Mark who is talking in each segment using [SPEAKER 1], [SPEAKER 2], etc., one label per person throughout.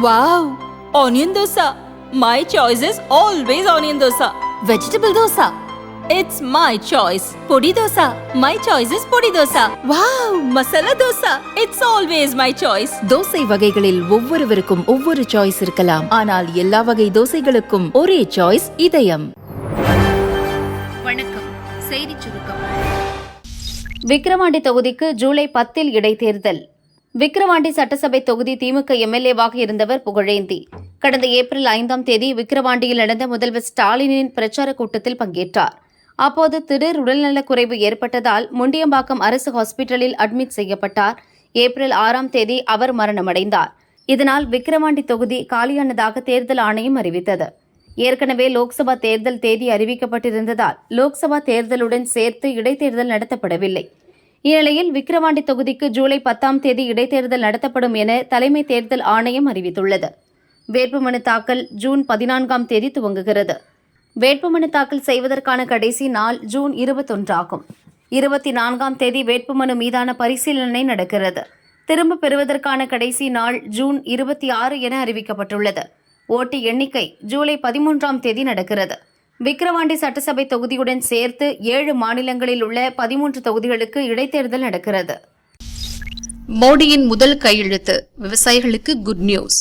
[SPEAKER 1] Wow onion dosa my choice is always onion dosa vegetable dosa it's my choice podi dosa my choice is podi dosa wow masala dosa it's always my choice
[SPEAKER 2] dosa வகைகளில் ஒவ்வொருவருக்கும் ஒவ்வொரு choice இருக்கலாம். ஆனால் எல்லா வகை தோசைகளுக்கும் ஒரே choice இதயம்.
[SPEAKER 3] வணக்கம். செய்தி சுருக்கம். விக்கிரவாண்டி தொகுதிக்கு ஜூலை பத்தில் இடைத்தேர்தல். விக்கிரவாண்டி சட்டசபை தொகுதி திமுக எம்எல்ஏவாக இருந்தவர் புகழேந்தி. கடந்த ஏப்ரல் ஐந்தாம் தேதி விக்கிரவாண்டியில் நடந்த முதல்வர் ஸ்டாலினின் பிரச்சார கூட்டத்தில் பங்கேற்றார். அப்போது திடீர் உடல்நலக் குறைவு ஏற்பட்டதால் முண்டியம்பாக்கம் அரசு ஹாஸ்பிட்டலில் அட்மிட் செய்யப்பட்டார். ஏப்ரல் ஆறாம் தேதி அவர் மரணமடைந்தார். இதனால் விக்கிரவாண்டி தொகுதி காலியானதாக தேர்தல் ஆணையம் அறிவித்தது. ஏற்கனவே லோக்சபா தேர்தல் தேதி அறிவிக்கப்பட்டிருந்ததால் லோக்சபா தேர்தலுடன் சேர்த்து இடைத்தேர்தல் நடத்தப்படவில்லை. இந்நிலையில் விக்கிரவாண்டி தொகுதிக்கு ஜூலை பத்தாம் தேதி இடைத்தேர்தல் நடத்தப்படும் என தலைமை தேர்தல் ஆணையம் அறிவித்துள்ளது. வேட்புமனு தாக்கல் ஜூன் பதினான்காம் தேதி துவங்குகிறது. வேட்புமனு தாக்கல் செய்வதற்கான கடைசி நாள் ஜூன் இருபத்தொன்றாகும் இருபத்தி நான்காம் தேதி வேட்புமனு மீதான பரிசீலனை நடக்கிறது. திரும்ப பெறுவதற்கான கடைசி நாள் ஜூன் இருபத்தி ஆறு என அறிவிக்கப்பட்டுள்ளது. ஓட்டு எண்ணிக்கை ஜூலை பதிமூன்றாம் தேதி நடக்கிறது. விக்கிரவாண்டி சட்டசபை தொகுதியுடன் சேர்த்து ஏழு மாநிலங்களில் உள்ள பதிமூன்று தொகுதிகளுக்கு இடைத்தேர்தல் நடக்கிறது.
[SPEAKER 4] மோடியின் முதல் கையெழுத்து விவசாயிகளுக்கு குட் நியூஸ்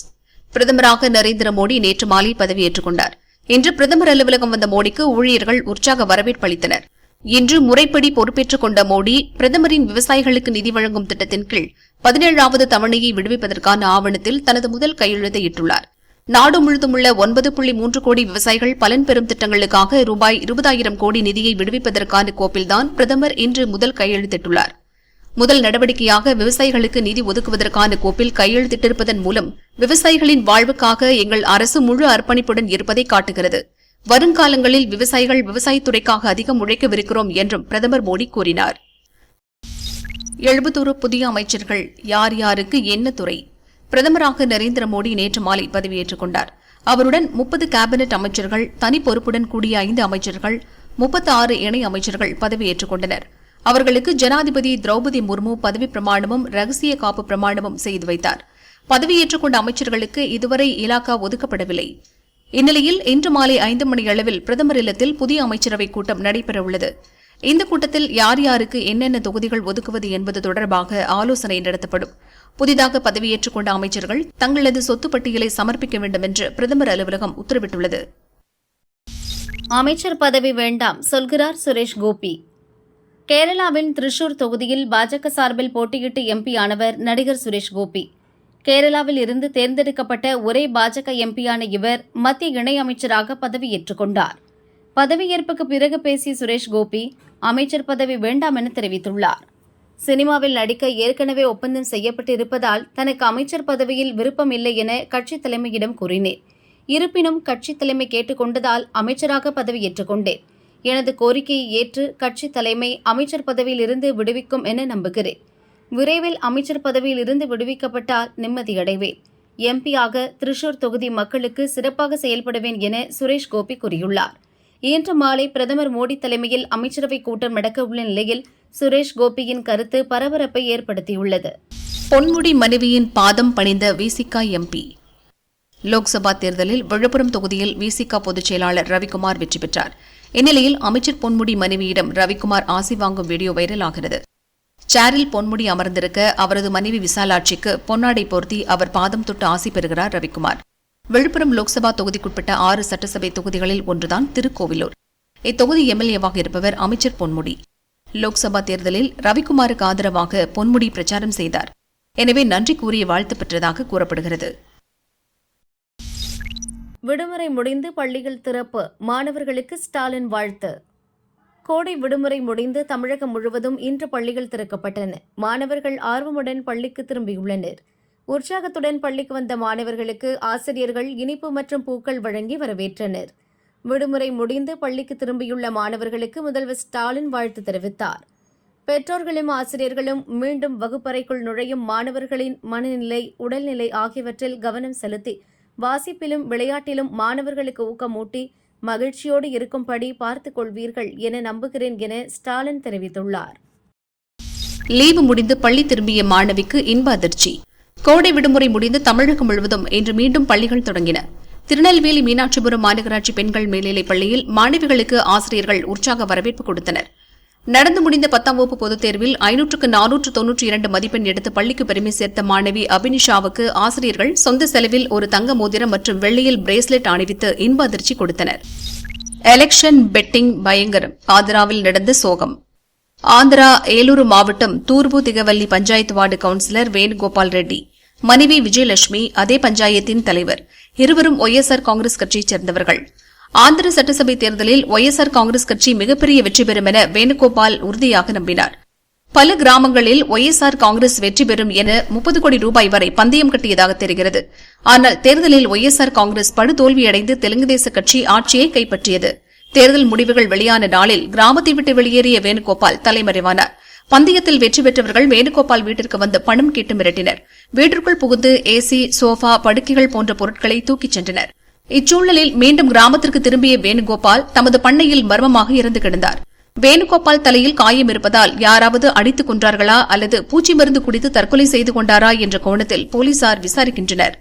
[SPEAKER 4] பிரதமராக நரேந்திர மோடி நேற்று மாலை பதவியேற்றுக் கொண்டார். இன்று பிரதமர் அலுவலகம் வந்த மோடிக்கு ஊழியர்கள் உற்சாக வரவேற்பு அளித்தனர். இன்று முறைப்படி பொறுப்பேற்றுக் கொண்ட மோடி பிரதமரின் விவசாயிகளுக்கு நிதி வழங்கும் திட்டத்தின் கீழ் பதினேழாவது தவணையை விடுவிப்பதற்கான ஆவணத்தில் தனது முதல் கையெழுத்தை இட்டுள்ளார். நாடு முழுதும் உள்ள ஒன்பது புள்ளி மூன்று கோடி விவசாயிகள் பலன் பெறும் திட்டங்களுக்காக ரூபாய் இருபதாயிரம் கோடி நிதியை விடுவிப்பதற்கான கோப்பில்தான் பிரதமர் இன்று முதல் கையெழுத்திட்டுள்ளார். முதல் நடவடிக்கையாக விவசாயிகளுக்கு நிதி ஒதுக்குவதற்கான கோப்பில் கையெழுத்திட்டிருப்பதன் மூலம் விவசாயிகளின் வாழ்வுக்காக எங்கள் அரசு முழு அர்ப்பணிப்புடன் இருப்பதை காட்டுகிறது. வருங்காலங்களில் விவசாயிகள் விவசாயத்துறைக்காக அதிகம் உழைக்கவிருக்கிறோம் என்றும் பிரதமர் மோடி கூறினார். எழுபத்தோரு புதிய அமைச்சர்கள் யார் யாருக்கு என்ன துறை? பிரதமராக நரேந்திர மோடி நேற்று மாலை பதவியேற்றுக் கொண்டார். அவருடன் முப்பது கேபினெட் அமைச்சர்கள் தனி பொறுப்புடன் கூடிய ஐந்து அமைச்சர்கள் முப்பத்தி ஆறு இணை அமைச்சர்கள் பதவியேற்றுக் கொண்டனர். அவர்களுக்கு ஜனாதிபதி திரௌபதி முர்மு பதவி பிரமாணமும் ரகசிய காப்பு பிரமாணமும் செய்து வைத்தார். பதவியேற்றுக் கொண்ட அமைச்சர்களுக்கு இதுவரை இலாக்கா ஒதுக்கப்படவில்லை. இந்நிலையில் இன்று மாலை ஐந்து மணி அளவில் பிரதமர் இல்லத்தில் புதிய அமைச்சரவைக் கூட்டம் நடைபெறவுள்ளது. இந்த கூட்டத்தில் யார் யாருக்கு என்னென்ன தொகுதிகள் ஒதுக்குவது என்பது தொடர்பாக ஆலோசனை நடத்தப்படும். புதிதாக பதவியேற்றுக் கொண்ட அமைச்சர்கள் தங்களது சொத்து பட்டியலை சமர்ப்பிக்க வேண்டும் என்று பிரதமர் அலுவலகம் உத்தரவிட்டுள்ளது.
[SPEAKER 3] அமைச்சர் பதவி வேண்டாம் சொல்கிறார் சுரேஷ் கோபி. கேரளாவின் திரிஷூர் தொகுதியில் பாஜக சார்பில் போட்டியிட்டு எம்பி ஆனவர் நடிகர் சுரேஷ் கோபி. கேரளாவில் இருந்து தேர்ந்தெடுக்கப்பட்ட ஒரே பாஜக எம்பியான இவர் மத்திய இணையமைச்சராக பதவியேற்றுக் கொண்டார். பதவியேற்புக்கு பிறகு பேசிய சுரேஷ் கோபி அமைச்சர் பதவி வேண்டாம் என தெரிவித்துள்ளார். சினிமாவில் நடிக்க ஏற்கனவே ஒப்பந்தம் செய்யப்பட்டிருப்பதால் தனக்கு அமைச்சர் பதவியில் விருப்பம் இல்லை என கட்சி தலைமையிடம் கூறினேன். இருப்பினும் கட்சி தலைமை கேட்டுக்கொண்டதால் அமைச்சராக பதவியேற்றுக் கொண்டேன். எனது கோரிக்கையை ஏற்று கட்சி தலைமை அமைச்சர் பதவியில் இருந்து விடுவிக்கும் என நம்புகிறேன். விரைவில் அமைச்சர் பதவியில் இருந்து விடுவிக்கப்பட்டால் நிம்மதியடைவேன். எம்பியாக திரிஷூர் தொகுதி மக்களுக்கு சிறப்பாக செயல்படுவேன் என சுரேஷ் கோபி கூறியுள்ளார். இன்று மாலை பிரதமர் மோடி தலைமையில் அமைச்சரவை கூட்டம் நடக்கவுள்ள நிலையில் சுரேஷ் கோபியின் கருத்து பரபரப்பை ஏற்படுத்தியுள்ளது.
[SPEAKER 4] பொன்முடி மனைவியின் பாதம் பணிந்த விசிகா எம்பி. லோக்சபா தேர்தலில் விழுப்புரம் தொகுதியில் விசிகா பொதுச் செயலாளர் ரவிக்குமார் வெற்றி பெற்றார். இந்நிலையில் அமைச்சர் பொன்முடி மனைவியிடம் ரவிக்குமார் ஆசி வாங்கும் வீடியோ வைரலாகிறது. சேரில் பொன்முடி அமர்ந்திருக்க அவரது மனைவி விசாலாட்சிக்கு பொன்னாடை பொருத்தி அவர் பாதம் தொட்டு ஆசி பெறுகிறார் ரவிக்குமார். விழுப்புரம் லோக்சபா தொகுதிக்குட்பட்ட ஆறு சட்டசபை தொகுதிகளில் ஒன்றுதான் திருக்கோவிலூர். இத்தொகுதி எம்எல்ஏவாக இருப்பவர் அமைச்சர் பொன்முடி. லோக்சபா தேர்தலில் ரவிக்குமாருக்கு ஆதரவாக பொன்முடி பிரச்சாரம் செய்தார். எனவே நன்றி கூறிய வாழ்த்து பெற்றதாக கூறப்படுகிறது.
[SPEAKER 3] விடுமுறை முடிந்து பள்ளிகள் திறப்பு. மாணவர்களுக்கு ஸ்டாலின் வாழ்த்து. கோடை விடுமுறை முடிந்து தமிழகம் முழுவதும் இன்று பள்ளிகள் திறக்கப்பட்டன. மாணவர்கள் ஆர்வமுடன் பள்ளிக்கு திரும்பியுள்ளனர். உற்சாகத்துடன் பள்ளிக்கு வந்த மாணவர்களுக்கு ஆசிரியர்கள் இனிப்பு மற்றும் பூக்கள் வழங்கி வரவேற்றனர். விடுமுறை முடிந்து பள்ளிக்கு திரும்பியுள்ள மாணவர்களுக்கு முதல்வர் ஸ்டாலின் வாழ்த்து தெரிவித்தார். பெற்றோர்களும் ஆசிரியர்களும் மீண்டும் வகுப்பறைக்குள் நுழையும் மாணவர்களின் மனநிலை உடல்நிலை ஆகியவற்றில் கவனம் செலுத்தி வாசிப்பிலும் விளையாட்டிலும் மாணவர்களுக்கு ஊக்கமூட்டி மகிழ்ச்சியோடு இருக்கும்படி பார்த்துக் கொள்வீர்கள் என நம்புகிறேன் என ஸ்டாலின் தெரிவித்துள்ளார்.
[SPEAKER 4] லீவு முடிந்து பள்ளி திரும்பிய மாணவிக்கு இன்ப அதிர்ச்சி. கோடை விடுமுறை முடிந்து தமிழகம் முழுவதும் இன்று மீண்டும் பள்ளிகள் தொடங்கின. திருநெல்வேலி மீனாட்சிபுரம் மாநகராட்சி பெண்கள் மேல்நிலைப் பள்ளியில் மாணவிகளுக்கு ஆசிரியர்கள் உற்சாக வரவேற்பு கொடுத்தனர். நடந்து முடிந்த பத்தாம் வகுப்பு பொதுத் தேர்வில் ஐநூற்றுக்கு நானூற்று தொன்னூற்றி இரண்டு மதிப்பெண் எடுத்து பள்ளிக்கு பெருமை சேர்த்த மாணவி அபினிஷாவுக்கு ஆசிரியர்கள் சொந்த செலவில் ஒரு தங்க மோதிரம் மற்றும் வெள்ளியில் பிரேஸ்லெட் அணிவித்து இன்ப அதிர்ச்சி கொடுத்தனர். எலெக்ஷன் பெட்டிங் பயங்கரம். ஆந்திராவில் நடந்த சோகம். ஆந்திரா ஏலூரு மாவட்டம் தூர்பு திகவல்லி பஞ்சாயத்து வார்டு கவுன்சிலர் வேணுகோபால் ரெட்டி. மனைவி விஜயலட்சுமி அதே பஞ்சாயத்தின் தலைவர். இருவரும் ஒய்எஸ்ஆர் காங்கிரஸ் கட்சியைச் சேர்ந்தவர்கள். ஆந்திர சட்டசபை தேர்தலில் ஒய்எஸ்ஆர் காங்கிரஸ் கட்சி மிகப்பெரிய வெற்றி பெறும் என வேணுகோபால் உறுதியாக நம்பினார். பல கிராமங்களில் ஒய்எஸ்ஆர் காங்கிரஸ் வெற்றி பெறும் என முப்பது கோடி ரூபாய் வரை பந்தயம் கட்டியதாக தெரிகிறது. ஆனால் தேர்தலில் ஒய்எஸ்ஆர் காங்கிரஸ் படுதோல்வியடைந்து தெலுங்கு தேச கட்சி ஆட்சியை கைப்பற்றியது. தேர்தல் முடிவுகள் வெளியான நாளில் கிராமத்தை விட்டு வெளியேறிய வேணுகோபால் தலைமறைவானார். பந்தயத்தில் வெற்றி பெற்றவர்கள் வேணுகோபால் வீட்டிற்கு வந்து பணம் கேட்டு மிரட்டினர். வீட்டிற்குள் புகுந்து ஏசி சோஃபா படுக்கைகள் போன்ற பொருட்களை தூக்கிச் சென்றனர். இச்சூழலில் மீண்டும் கிராமத்திற்கு திரும்பிய வேணுகோபால் தமது பண்ணையில் மர்மமாக இறந்து கிடந்தார். வேணுகோபால் தலையில் காயம் இருப்பதால் யாராவது அடித்துக் கொன்றார்களா அல்லது பூச்சி மருந்து குடித்து தற்கொலை செய்து கொண்டாரா என்ற கோணத்தில் போலீசார் விசாரிக்கின்றனர்.